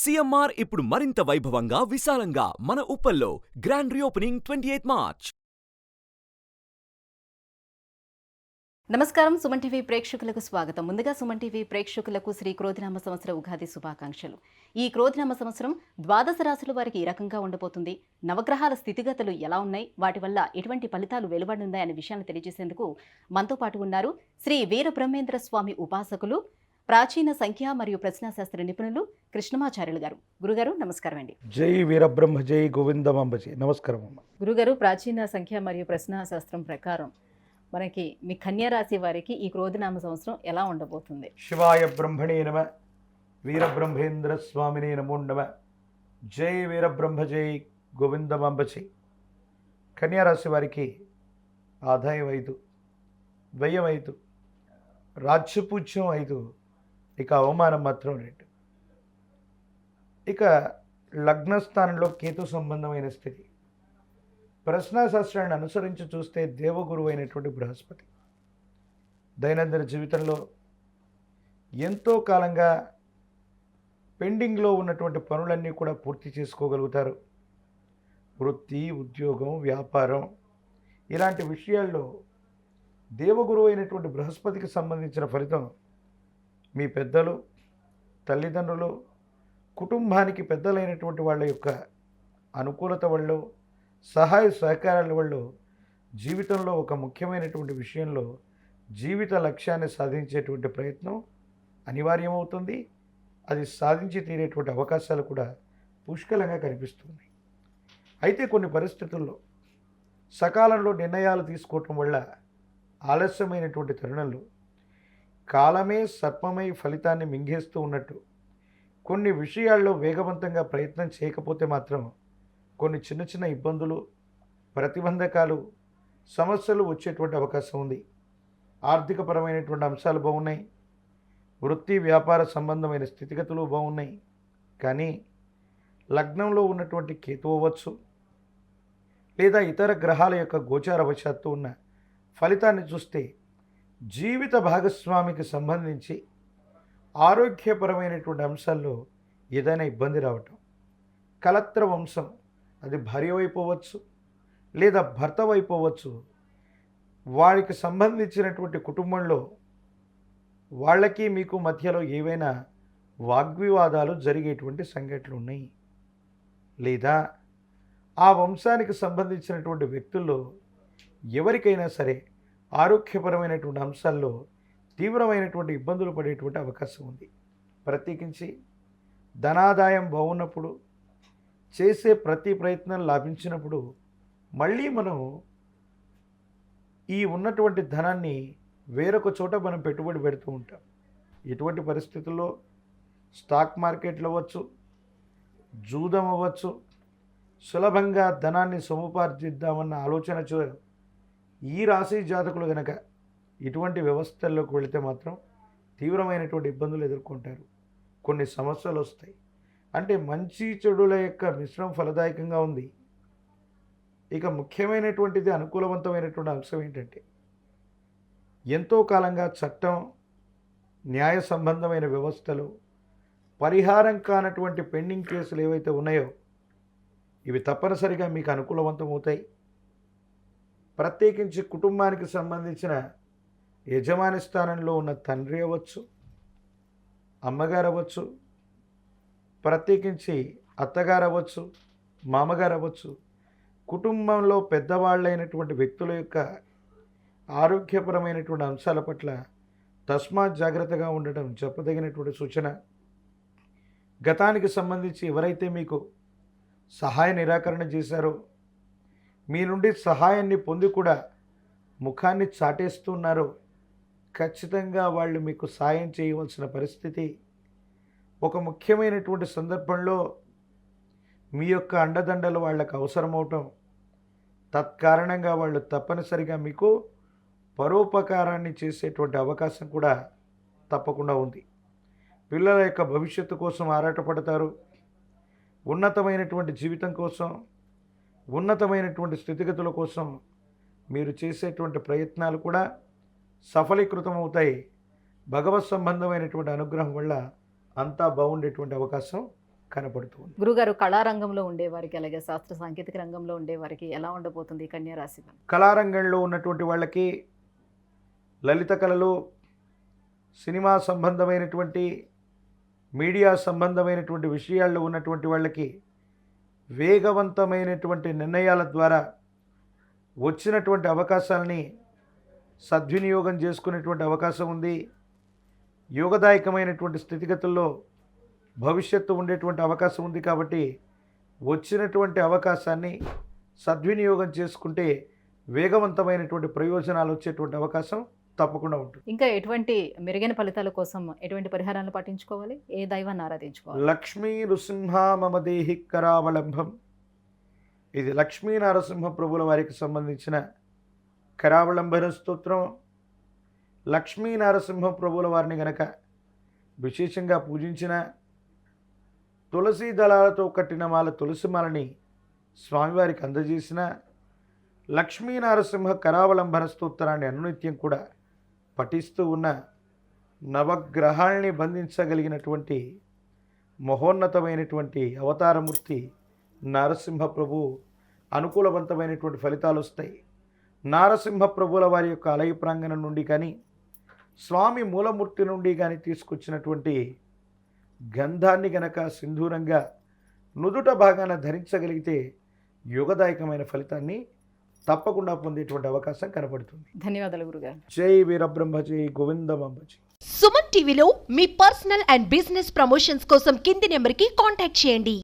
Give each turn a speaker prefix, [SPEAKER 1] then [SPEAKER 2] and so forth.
[SPEAKER 1] CMR ఇప్పుడు మరింత వైభవంగా విశాలంగా మన ఉప్పల్లో grand reopening twenty eighth March.
[SPEAKER 2] నమస్కారం సుమన్ టీవీ ప్రేక్షకులకు స్వాగతం. ముందుగా సుమన్ టీవీ ప్రేక్షకులకు శ్రీ క్రోధినామ సంవత్సర ఉగాది శుభాకాంక్షలు. ఈ క్రోధినామ సంవత్సరం ద్వాదశ రాశుల వారికి ఈ రకంగా ఉండబోతుంది? నవగ్రహాల స్థితిగతులు ఎలా ఉన్నాయి? వాటి వల్ల ఎటువంటి ఫలితాలు వెలువడున్నాయి అనే విషయాన్ని తెలియజేసేందుకు మనతో పాటు ఉన్నారు శ్రీ వీర బ్రహ్మేంద్ర స్వామి ఉపాసకులు ప్రాచీన సంఖ్య మరియు ప్రశ్నాశాస్త్ర నిపుణులు కృష్ణమాచార్యులు గారు. గురుగారు నమస్కారం అండి
[SPEAKER 3] జై వీరబ్రహ్మ జై గోవిందమాంబ జై నమస్కారం అమ్మ
[SPEAKER 2] గురుగారు ప్రాచీన సంఖ్య మరియు ప్రశ్నాశాస్త్రం ప్రకారం మనకి మీ కన్యా రాశి వారికి ఈ క్రోధినామ సంవత్సరం ఎలా ఉండబోతుంది?
[SPEAKER 3] శివాయ బ్రహ్మణే నమ వీరబ్రహ్మేంద్ర స్వామినే నమో నమ జై వీరబ్రహ్మ జై గోవిందమాంబ జై కన్యారాశి వారికి ఆదాయం ఐదు వ్యయం ఐదు రాజ్యపూజ్యం ఐదు ఇక అవమానం మాత్రం రెండు ఇక లగ్నస్థానంలో కేతు సంబంధమైన స్థితి. ప్రశ్నాశాస్త్రాన్ని అనుసరించి చూస్తే దేవగురువు అయినటువంటి బృహస్పతి. దైనందిన జీవితంలో ఎంతో కాలంగా పెండింగ్లో ఉన్నటువంటి పనులన్నీ కూడా పూర్తి చేసుకోగలుగుతారు. వృత్తి ఉద్యోగం వ్యాపారం ఇలాంటి విషయాల్లో దేవగురువు అయినటువంటి బృహస్పతికి సంబంధించిన ఫలితం మీ పెద్దలు తల్లిదండ్రులు కుటుంబానికి పెద్దలైనటువంటి వాళ్ళ యొక్క అనుకూలత వల్ల సహాయ సహకారాల వల్ల జీవితంలో ఒక ముఖ్యమైనటువంటి విషయంలో జీవిత లక్ష్యాన్ని సాధించేటువంటి ప్రయత్నం అనివార్యమవుతుంది. అది సాధించి తీరేటువంటి అవకాశాలు కూడా పుష్కలంగా కనిపిస్తుంది అయితే కొన్ని పరిస్థితుల్లో సకాలంలో నిర్ణయాలు తీసుకోవటం వల్ల ఆలస్యమైనటువంటి తరుణంలో కాలమే సర్పమై ఫలితాన్ని మింగేస్తూ ఉన్నట్టు. కొన్ని విషయాల్లో వేగవంతంగా ప్రయత్నం చేయకపోతే మాత్రం కొన్ని చిన్న చిన్న ఇబ్బందులు ప్రతిబంధకాలు సమస్యలు వచ్చేటువంటి అవకాశం ఉంది. ఆర్థికపరమైనటువంటి అంశాలు బాగున్నాయి. వృత్తి వ్యాపార సంబంధమైన స్థితిగతులు బాగున్నాయి. కానీ లగ్నంలో ఉన్నటువంటి కేతు అవ్వచ్చు లేదా ఇతర గ్రహాల యొక్క గోచార వశాత్తు ఉన్న ఫలితాన్ని చూస్తే జీవిత భాగస్వామికి సంబంధించి ఆరోగ్యపరమైనటువంటి అంశాల్లో ఏదైనా ఇబ్బంది రావటం కలత్ర వంశం అది భార్య వైపోవచ్చు లేదా భర్త వైపోవచ్చు వారికి సంబంధించినటువంటి కుటుంబంలో వాళ్ళకి మీకు మధ్యలో ఏవైనా వాగ్వివాదాలు జరిగేటువంటి సంఘటనలు ఉన్నాయి? లేదా ఆ వంశానికి సంబంధించినటువంటి వ్యక్తుల్లో ఎవరికైనా సరే ఆరోగ్యపరమైనటువంటి అంశాల్లో తీవ్రమైనటువంటి ఇబ్బందులు పడేటువంటి అవకాశం ఉంది. ప్రత్యేకించి ధనాదాయం బాగున్నప్పుడు చేసే ప్రతి ప్రయత్నం లాభించినప్పుడు మళ్ళీ మనం ఈ ఉన్నటువంటి ధనాన్ని వేరొక చోట మనం పెట్టుబడి పెడుతూ ఉంటాం. ఇటువంటి పరిస్థితుల్లో స్టాక్ మార్కెట్లు అవ్వచ్చు జూదం అవ్వచ్చు సులభంగా ధనాన్ని సముపార్జిద్దామన్న ఆలోచన చూ ఈ రాశి జాతకులు కనుక ఇటువంటి వ్యవస్థల్లోకి వెళితే మాత్రం తీవ్రమైనటువంటి ఇబ్బందులు ఎదుర్కొంటారు. కొన్ని సమస్యలు వస్తాయి. అంటే మంచి చెడుల యొక్క మిశ్రమం ఫలదాయకంగా ఉంది. ఇక ముఖ్యమైనటువంటిది అనుకూలవంతమైనటువంటి అంశం ఏంటంటే ఎంతో కాలంగా చట్టం న్యాయ సంబంధమైన వ్యవస్థలు పరిహారం కానటువంటి పెండింగ్ కేసులు ఏవైతే ఉన్నాయో ఇవి తప్పనిసరిగా మీకు అనుకూలవంతమవుతాయి ప్రత్యేకించి కుటుంబానికి సంబంధించిన యజమాని స్థానంలో ఉన్న తండ్రి అవ్వచ్చు అమ్మగారు అవ్వచ్చు ప్రత్యేకించి అత్తగారు అవ్వచ్చు మామగారు అవ్వచ్చు కుటుంబంలో పెద్దవాళ్ళైనటువంటి వ్యక్తుల యొక్క ఆరోగ్యపరమైనటువంటి అంశాల పట్ల తస్మాత్ జాగ్రత్తగా ఉండటం చెప్పదగినటువంటి సూచన. గతానికి సంబంధించి ఎవరైతే మీకు సహాయ నిరాకరణ చేశారో మీ నుండి సహాయాన్ని పొంది కూడా ముఖాన్ని చాటేస్తున్నారో. ఖచ్చితంగా వాళ్ళు మీకు సాయం చేయవలసిన పరిస్థితి. ఒక ముఖ్యమైనటువంటి సందర్భంలో మీ యొక్క అండదండలు వాళ్ళకు అవసరమవటం తత్కారణంగా వాళ్ళు తప్పనిసరిగా మీకు పరోపకారాన్ని చేసేటువంటి అవకాశం కూడా తప్పకుండా ఉంది. పిల్లల యొక్క భవిష్యత్తు కోసం ఆరాటపడతారు. ఉన్నతమైనటువంటి జీవితం కోసం ఉన్నతమైనటువంటి స్థితిగతుల కోసం మీరు చేసేటువంటి ప్రయత్నాలు కూడా సఫలీకృతం అవుతాయి భగవత్ సంబంధమైనటువంటి అనుగ్రహం వల్ల అంతా బాగుండేటువంటి అవకాశం కనపడుతుంది
[SPEAKER 2] గురుగారు కళారంగంలో ఉండేవారికి అలాగే శాస్త్ర సాంకేతిక రంగంలో ఉండేవారికి ఎలా ఉండబోతుంది ఈ కన్యా రాశి ఫలం?
[SPEAKER 3] కళారంగంలో ఉన్నటువంటి వాళ్ళకి లలిత కళలు సినిమా సంబంధమైనటువంటి మీడియా సంబంధమైనటువంటి విషయాల్లో ఉన్నటువంటి వాళ్ళకి వేగవంతమైనటువంటి నిర్ణయాల ద్వారా వచ్చినటువంటి అవకాశాలని సద్వినియోగం చేసుకునేటువంటి అవకాశం ఉంది. యోగదాయకమైనటువంటి స్థితిగతుల్లో భవిష్యత్తు ఉండేటువంటి అవకాశం ఉంది కాబట్టి వచ్చినటువంటి అవకాశాన్ని సద్వినియోగం చేసుకుంటే వేగవంతమైనటువంటి ప్రయోజనాలు వచ్చేటువంటి అవకాశం తప్పకుండా ఉంటుంది.
[SPEAKER 2] ఇంకా ఎటువంటి మెరుగైన ఫలితాల కోసం ఎటువంటి పరిహారాలను పాటించుకోవాలి? ఏ దైవాన్ని ఆరాధించుకోవాలి?
[SPEAKER 3] లక్ష్మీ నృసింహ మమ దేహి కరావలంబం ఇది లక్ష్మీ నరసింహ ప్రభుల వారికి సంబంధించిన కరావలంబన స్తోత్రం. లక్ష్మీ నరసింహ ప్రభుల వారిని గనక విశేషంగా పూజించిన తులసి దళాలతో కట్టిన మాల తులసి మాలని స్వామివారికి అందజేసిన లక్ష్మీ నరసింహ కరావలంబన స్తోత్రాన్ని అనునిత్యం కూడా పఠిస్తూ ఉన్న నవగ్రహాల్ని బంధించగలిగినటువంటి మహోన్నతమైనటువంటి అవతారమూర్తి నారసింహ ప్రభు అనుకూలవంతమైనటువంటి ఫలితాలు వస్తాయి. నారసింహ ప్రభుల వారి యొక్క ఆలయ ప్రాంగణం నుండి కానీ స్వామి మూలమూర్తి నుండి కానీ తీసుకొచ్చినటువంటి గంధాన్ని గనక సింధూరంగా నుదుట భాగాన ధరించగలిగితే యోగదాయకమైన ఫలితాన్ని తప్పకుండా పొందేటువంటి అవకాశం కనపడుతుంది
[SPEAKER 2] ధన్యవాదాలు గురుగారు.
[SPEAKER 3] జై వీరబ్రహ్మ జై గోవిందమంబ జై.
[SPEAKER 4] సుమన్ టీవీలో మీ పర్సనల్ అండ్ బిజినెస్ ప్రమోషన్స్ కోసం కింది నెంబర్కి కాంటాక్ట్ చేయండి.